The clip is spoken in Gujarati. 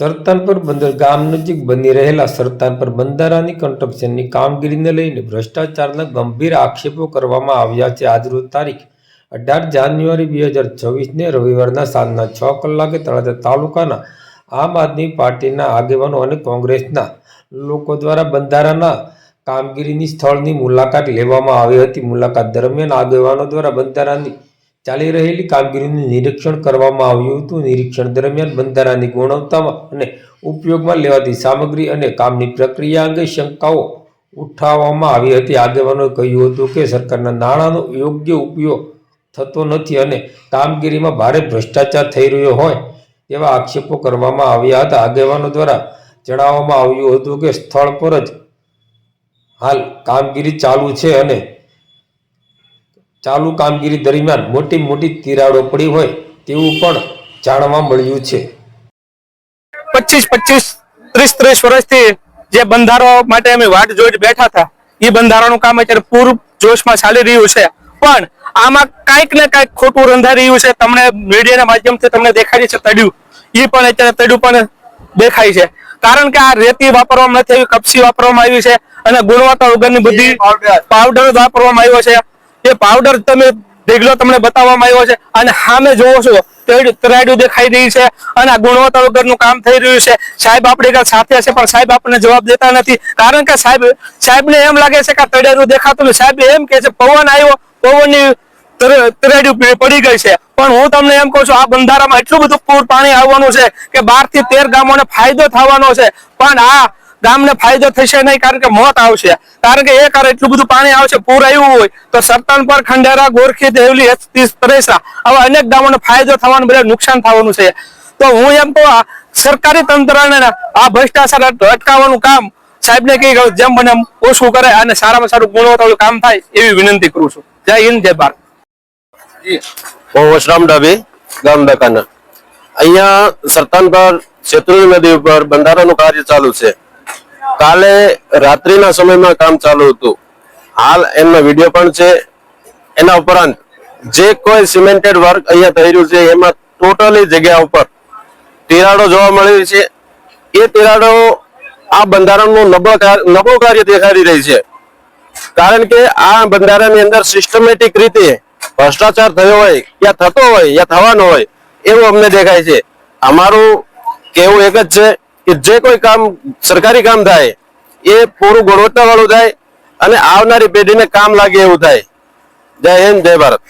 સરતાનપર બંદર ગામ નજીક બની રહેલા સરતાનપર બંધારાની કન્સ્ટ્રક્શનની કામગીરીને લઈને ભ્રષ્ટાચારના ગંભીર આક્ષેપો કરવામાં આવ્યા છે. આજરોજ તારીખ અઢાર જાન્યુઆરી બે હજાર છવ્વીસને રવિવારના સાંજના છ કલાકે તળાજા તાલુકાના આમ આદમી પાર્ટીના આગેવાનો અને કોંગ્રેસના લોકો દ્વારા બંધારાના કામગીરીની સ્થળની મુલાકાત લેવામાં આવી હતી. મુલાકાત દરમિયાન આગેવાનો દ્વારા બંધારાની ચાલી રહેલી કામગીરીનું નિરીક્ષણ કરવામાં આવ્યું હતું. નિરીક્ષણ દરમિયાન બંધારાની ગુણવત્તામાં અને ઉપયોગમાં લેવાતી સામગ્રી અને કામની પ્રક્રિયા અંગે શંકાઓ ઉઠાવવામાં આવી હતી. આગેવાનોએ કહ્યું હતું કે, સરકારના નાણાંનો યોગ્ય ઉપયોગ થતો નથી અને કામગીરીમાં ભારે ભ્રષ્ટાચાર થઈ રહ્યો હોય તેવા આક્ષેપો કરવામાં આવ્યા હતા. આગેવાનો દ્વારા જણાવવામાં આવ્યું હતું કે, સ્થળ પર જ હાલ કામગીરી ચાલુ છે અને ચાલુ કામગીરી દરમિયાન મોટી મોટી તિરાડો પડી હોય તેવું પણ જાણવા મળ્યું છે. પચીસ પચીસ ત્રીસ ત્રીસ વર્ષથી જે બંધારો માટે અમે વાટ જોઈ બેઠા હતા એ બંધારાનું કામ અત્યારે પૂર જોશમાં ચાલી રહ્યું છે. પણ આમાં કાંઈક ને કાંઈક ખોટું રંધાઈ રહ્યું છે. તમને મીડિયાના માધ્યમથી તમને દેખાય છે તડ્યું. એ પણ અત્યારે તડ્યું પણ દેખાય છે. કારણ કે આ રેતી વાપરવામાં નથી આવી કપસી વાપરવામાં આવી છે અને ગુણવત્તા વગરની બધી પાવડર વાપરવામાં આવ્યો છે. એ પાવડર તમે ઢીગલો તમને બતાવવામાં આવ્યો છે. અને સામે જોવો છો તરાડ્યું દેખાઈ રહી છે અને ગુણવત્તા વગરનું કામ થઈ રહ્યું છે. સાહેબ આપણી સાથે છે, પણ સાહેબ આપણને જવાબ દેતા નથી. કારણ કે સાહેબ, સાહેબને એમ લાગે છે કે આ તળેરું દેખાતું સાહેબ એમ કે છે, પવન આવ્યો, પવનની તર- તરાડ્યું પડી ગઈ છે. પણ હું તમને એમ કહું છું, આ બંધારામાં એટલું બધું પૂર પાણી આવવાનું છે કે બારથી તેર ગામોને ફાયદો થવાનો છે. પણ આ ગામને ફાયદો થશે નહીં કારણ કે મોત આવશે. કારણ કે એક એટલું બધું પાણી આવશે, પૂર આવ્યું હોય, તો સરતન પર ખંડેરા, ગોરખી, દેવલી પરેસા આવા અનેક ગામોને ફાયદો થવાનું બધા નુકસાન થવાનું છે. તો હું એમ કહું સરકારી તંત્રને આ ભ્રષ્ટાચાર અટકાવવાનું કામ સાહેબને કહી જેમ બને ઓછું કરે અને સારામાં સારું ગુણવત્તાવાળું કામ થાય એવી વિનંતી કરું છું. જય હિન્દ, જય ભારત. હું અહીંયા સરતાન પર, શેત્રુંજી નદી ઉપર બંધારાનું કાર્ય ચાલુ છે. કાલે રાત્રિના સમયમાં કામ ચાલુ હતું. હાલ એમનો વીડિયો પણ છે. એના ઉપરાંત જે કોઈ સિમેન્ટેડ વર્ક અહીંયા થઈ રહ્યું છે, એમાં ટોટલી જગ્યા ઉપર તિરાડો જોવા મળી છે. એ તિરાડો આ બંધારણનું નબળો કાર- નબળું કાર્ય દેખાડી રહી છે. કારણ કે આ બંધારણની અંદર સિસ્ટમેટિક રીતે ભ્રષ્ટાચાર થયો હોય, યા થતો હોય, યા થવાનો હોય, એવું અમને દેખાય છે. અમારું કહેવું એક જ છે કે જે કોઈ કામ સરકારી કામ થાય, એ પૂરું ગુણવત્તા વાળું થાય અને આવનારી પેઢીને કામ લાગે એવું થાય. જય હિન્દ, જય ભારત.